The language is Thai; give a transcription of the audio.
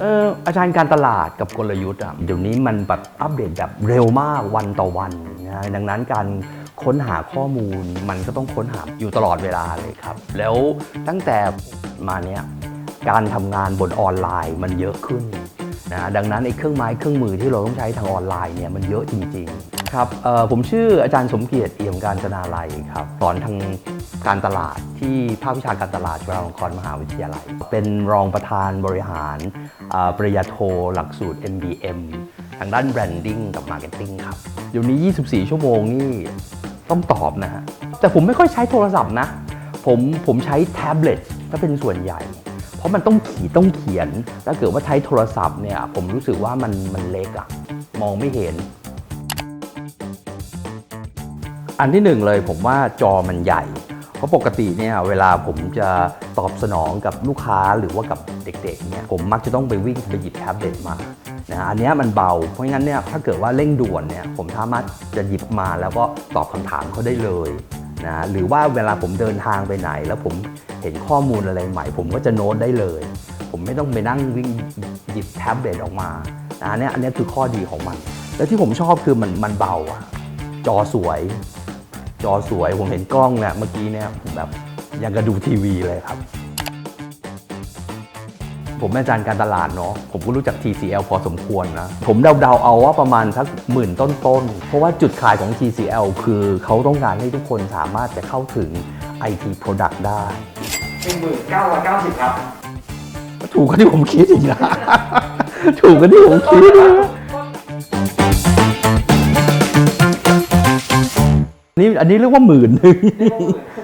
เอออาจารย์การตลาดกับกลยุทธ์อะเดี๋ยวนี้มันแบบอัปเดตแบบเร็วมากวันต่อวันนะดังนั้นการค้นหาข้อมูลมันก็ต้องค้นหาอยู่ตลอดเวลาเลยครับ แล้วตั้งแต่มาเนี้ยการทำงานบนออนไลน์มันเยอะขึ้นนะดังนั้นไอ้เครื่องไม้เครื่องมือที่เราต้องใช้ทางออนไลน์เนี่ยมันเยอะจริง ๆ ครับผมชื่ออาจารย์สมเกียรติเอี่ยมการจนาลัยครับสอนทาง การตลาดที่ภาควิชาการตลาดจุฬาลงกรณ์มหาวิทยาลัย เป็นรองประธานบริหารปริญญาโทหลักสูตร MBM ทางด้าน Branding กับ Marketing ครับเดี๋ยวนี้ 24 ชั่วโมงนี่ต้องตอบนะฮะ แต่ผมไม่ค่อยใช้โทรศัพท์นะ ผมผมใช้แท็บเล็ตถ้าเป็นส่วนใหญ่ เพราะมันต้องขีดต้องเขียน ถ้าเกิดว่าใช้โทรศัพท์เนี่ย ผมรู้สึกว่ามันมันเล็กอะมองไม่เห็น อันที่หนึ่งเลยผมว่าจอมันใหญ่ เพราะปกติเนี่ยเวลาผมจะตอบสนองกับลูกค้าหรือว่ากับเด็กๆเนี่ยผมมักจะต้องไปวิ่งไปหยิบแท็บเล็ตมานะอันนี้มันเบา เพราะงั้นเนี่ยถ้าเกิดว่าเร่งด่วนเนี่ยผมสามารถจะหยิบมาแล้วก็ตอบคำถามเขาได้เลยนะหรือว่าเวลาผมเดินทางไปไหน แล้วผมเห็นข้อมูลอะไรใหม่ ผมก็จะโน้ตได้เลย ผมไม่ต้องไปนั่งวิ่งหยิบแท็บเล็ตออกมานะอันนี้อันนี้คือข้อดีของมัน แล้วที่ผมชอบคือมันมันเบาอะจอสวย จอสวยผมเห็นกล้องเนี่ยเมื่อกี้เนี่ยแบบยังกระดูทีวีเลยครับ ผมเป็นอาจารย์การตลาดเนาะผมก็รู้จัก TCL พอสมควรนะ ผมเดาๆเอาว่าประมาณสักหมื่นต้นๆ เพราะว่าจุดขายของ TCL คือเขาต้องการให้ทุกคนสามารถจะเข้าถึง IT Product ได้1990ครับ ถูกกว่าที่ผมคิดอีกนะ ถูกกว่าที่ผมคิดนะ นี่อันนี้เรียกว่าหมื่นหนึ่ง